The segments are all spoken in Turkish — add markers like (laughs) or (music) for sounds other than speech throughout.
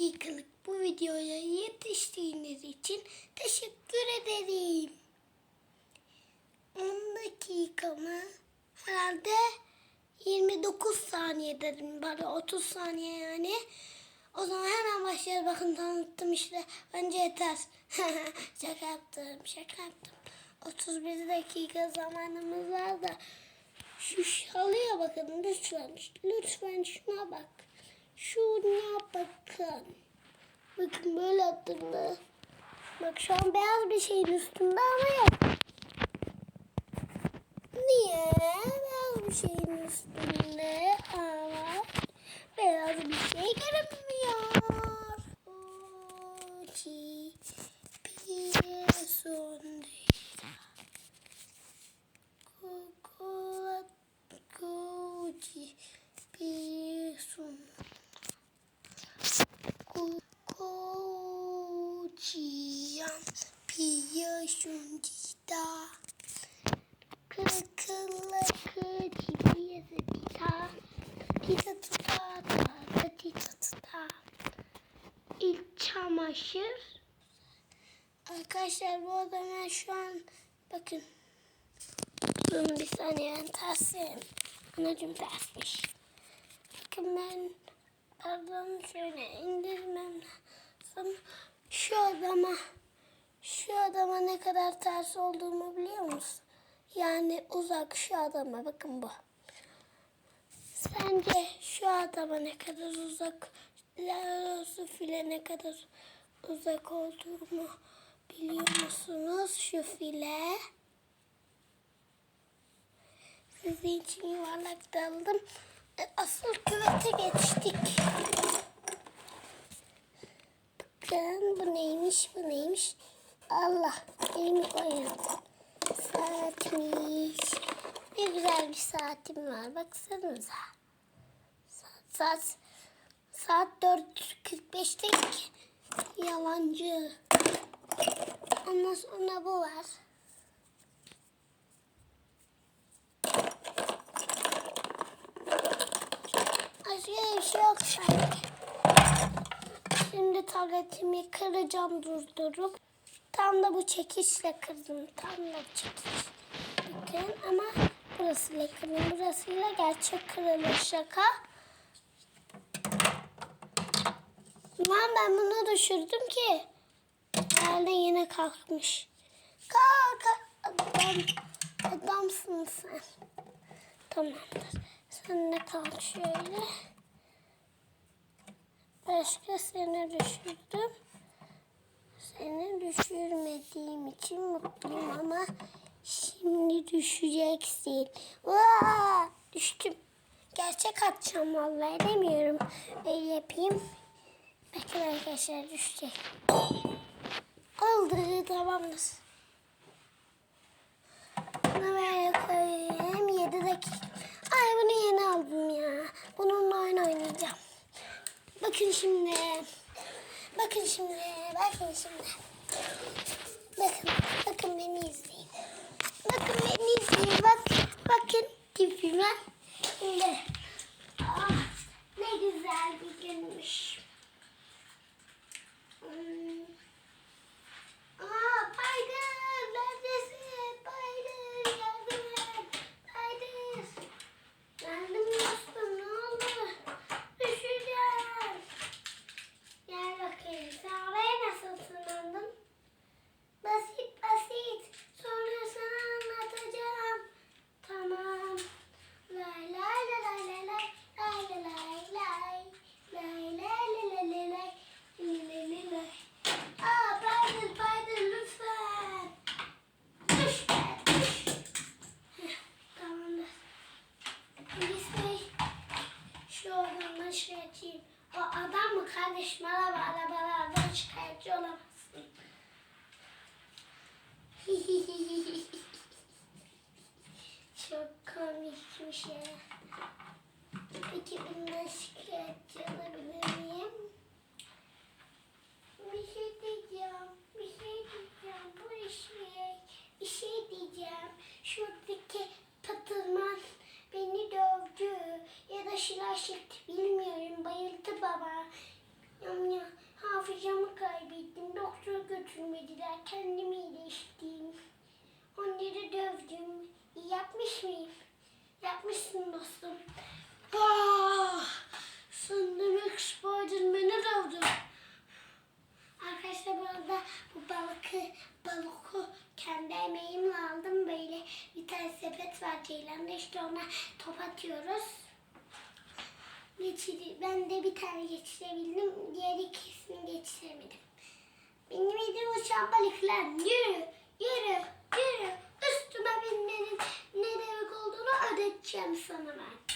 dakikalık bu videoya yetiştiğiniz için teşekkür ederim. 10 dakika mı? Herhalde 29 saniye dedim. Bari 30 saniye yani. O zaman hemen başlayalım. Bakın tanıttım işte. Bence yeter. (laughs) şaka yaptım. Şaka yaptım. 31 dakika zamanımız var da. Şu şalıya bakın lütfen. Lütfen şuna bak. Şuna bakın. Bakın böyle attığımda. Bak şu an beyaz bir şeyin üstünde ama yok. Niye? Beyaz bir şeyin üstünde ama beyaz bir şey görünmüyor. Uçi bir sondita. Coca Gucci bir sondita. Bir sondita. Kırkılla kırkı bir sondita. Tita tuta ta tita tuta. İlk çamaşır. Arkadaşlar bu arada ben şu an bakın. Durun bir saniye ben tersim. Anacım tersmiş. Bakın ben pardon şöyle indirmem lazım. Şu adama şu adama ne kadar ters olduğumu biliyor musun? Yani uzak şu adama bakın bu. Sence şu adama ne kadar uzak, Larosu file ne kadar uzak olduğumu biliyor musunuz? Şu file. Sizin için yuvarlak daldım. E, Asıl küvete geçtik. Bakın bu neymiş, bu neymiş? Allah, elimi koyun. Saatmiş. Ne güzel bir saatim var. Baksanıza. Saat, saat, saat 4.45'te ki. Yalancı. Ondan sonra bu var. Başka bir şey yok sanki. Şimdi tabletimi kıracağım durdurup. Tam da bu çekişle kırdım. Tam da çekiş. Bakın ama burasıyla kırdım. Burasıyla gerçek kırılır şaka. Lan ben bunu düşürdüm ki. Herhalde yine kalkmış. Kalk. Adam, adamsın sen. Tamamdır. Sen de kalk şöyle. Başka seni düşürdüm. Seni düşürmediğim mutluyum ama şimdi düşeceksin. Vaa! Düştüm. Gerçek atacağım vallahi demiyorum. Öyle yapayım. Bakın arkadaşlar düşecek. Oldu tamamdır. Bunu böyle koyayım. 7 dakika. Ay bunu yeni aldım ya. Bununla oyun oynayacağım. Bakın şimdi. Bakın şimdi. Bakın şimdi. Bakın. Bakın beni izleyin. Bakın beni izleyin. Bak. Bakın tipime. Şimdi. Ah, ne güzel bir günmüş. Hmm. Çok komik bir şey. Peki bundan şikayetçi olabilir miyim? Bir şey diyeceğim. Bir şey diyeceğim. Bu işe bir şey diyeceğim. Şuradaki patılman beni dövdü. Ya da şilah çekti bilmiyorum. Bayıldı baba. Hafızamı kaybettim. Doktora götürmediler. Kendimi iyileştim. ispatıyla işte ona top atıyoruz. Geçirdi. Ben de bir tane geçirebildim. Diğer ikisini geçiremedim. Benim edim uçan balıklar. Yürü, yürü, yürü. Üstüme binmenin ne demek olduğunu ödeteceğim sana ben.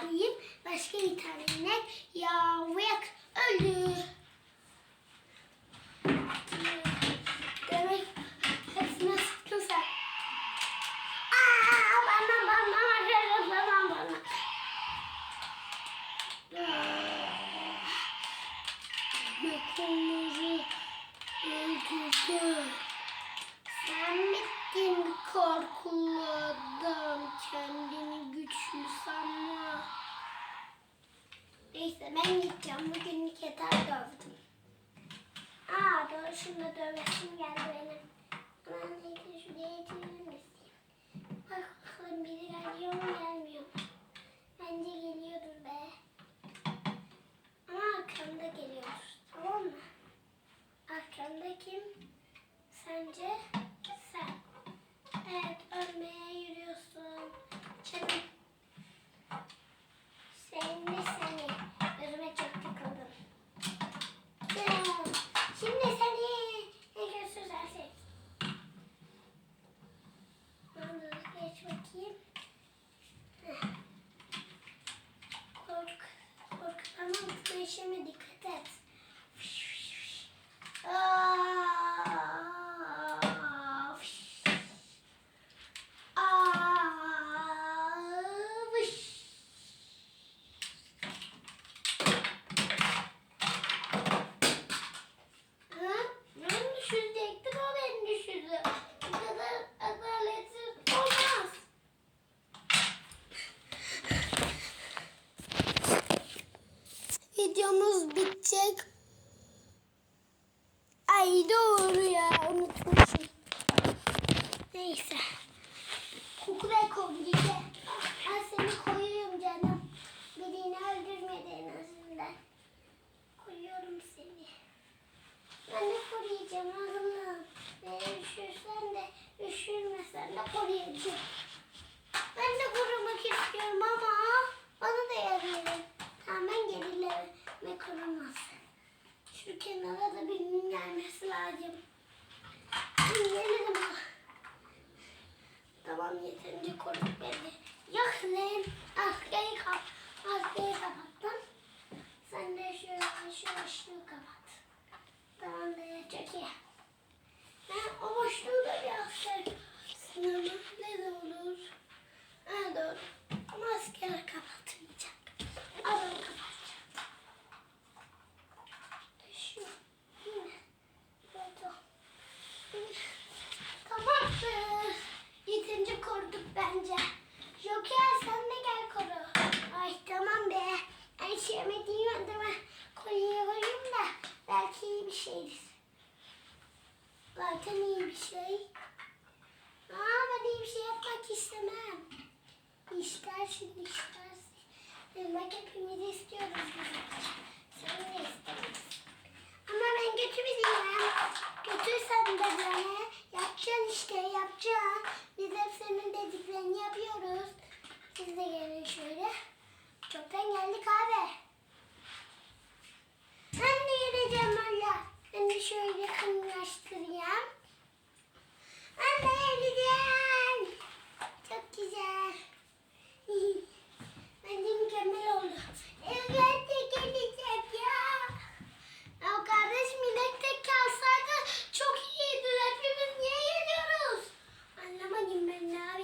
arayayım. Başka bir tane inek yavuk öldü. Demek hepsine sıktın sen. Aa, bana bana bana bana bana. Mekonları öldürdü. Sen bittin korkulu adam. Kendini güçlü sanma. Neyse ben gideceğim. Bugünlük yeter dövdüm. Aa doğru şunu da geldi benim. Aman neyse şuraya yetirelim mi? Bak bakalım biri geliyor mu gelmiyor. Bence geliyordur be. Ama arkamda geliyor. Tamam mı? Arkamda kim? Sence? Sen. Evet ölmeye yürüyorsun. Çabuk. sevmesene. Zaten iyi bir şey. Aa ben iyi bir şey yapmak istemem. İster şimdi ister. Demek hepimiz istiyoruz. Sen de istemez. Ama ben götürmeyeceğim. Götürsen de beni. Yapacaksın işte yapacaksın. Biz hep senin dediklerini yapıyoruz. Siz de gelin şöyle. Çoktan geldik abi. Ben de geleceğim Allah. Şimdi şöyle yakınlaştırayım. Anne güzel. Çok güzel. (laughs) Bence mükemmel oldu. Evet de gelecek ya. O kardeş millet tek kalsaydı çok iyiydi. Hepimiz niye geliyoruz? Anlamadım ben de abi.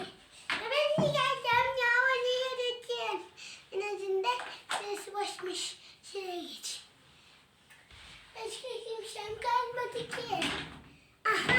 Ya ben niye geleceğim ya? Bana yedettin. En azından sesi başmış. Şuraya geç. Başka kimsem kalmadı ki. Aha.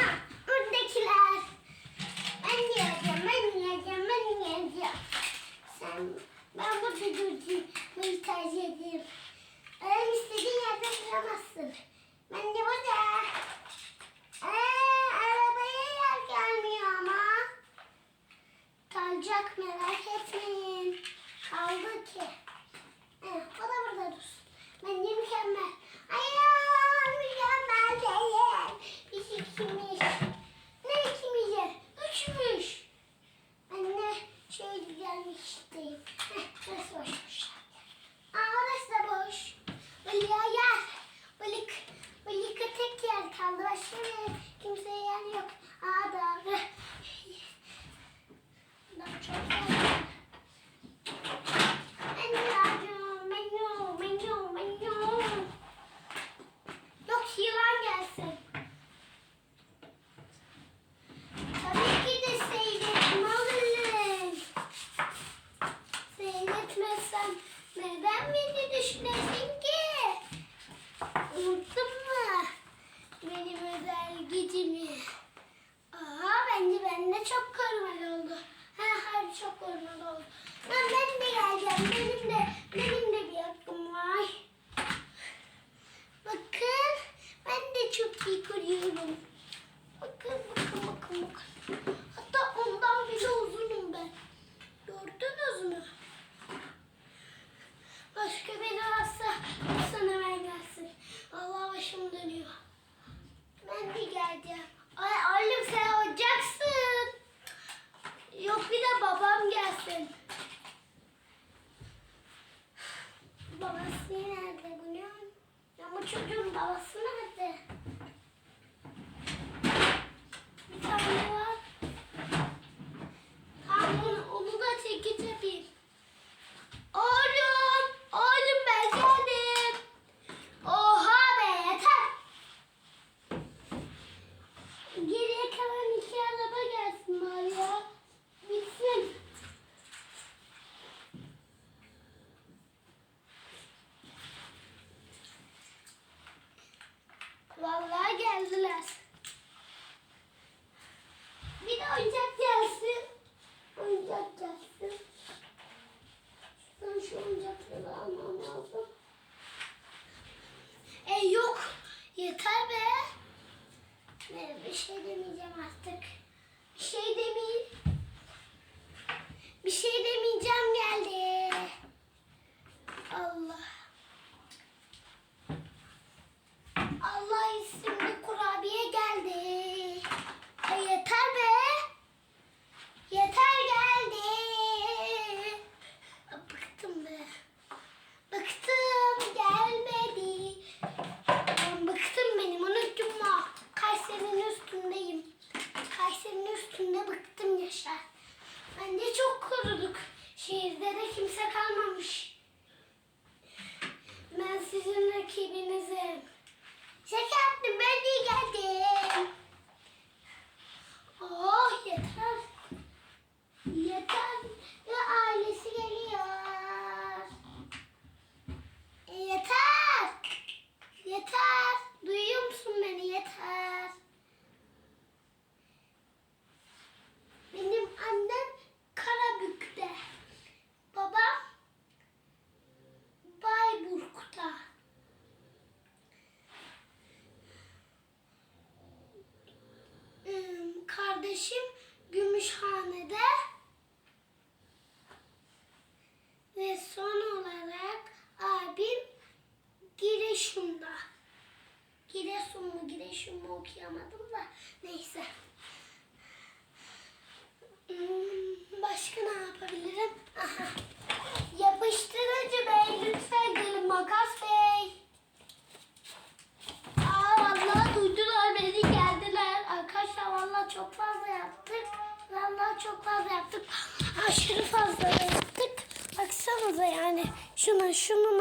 Okuyamadım da. Neyse. Hmm, başka ne yapabilirim? Aha. Yapıştırıcı bey lütfen gelin makas bey. Aa vallahi duydular beni geldiler. Arkadaşlar vallahi çok fazla yaptık. Vallahi çok fazla yaptık. Aşırı fazla yaptık. Baksanıza yani. Şuna şunun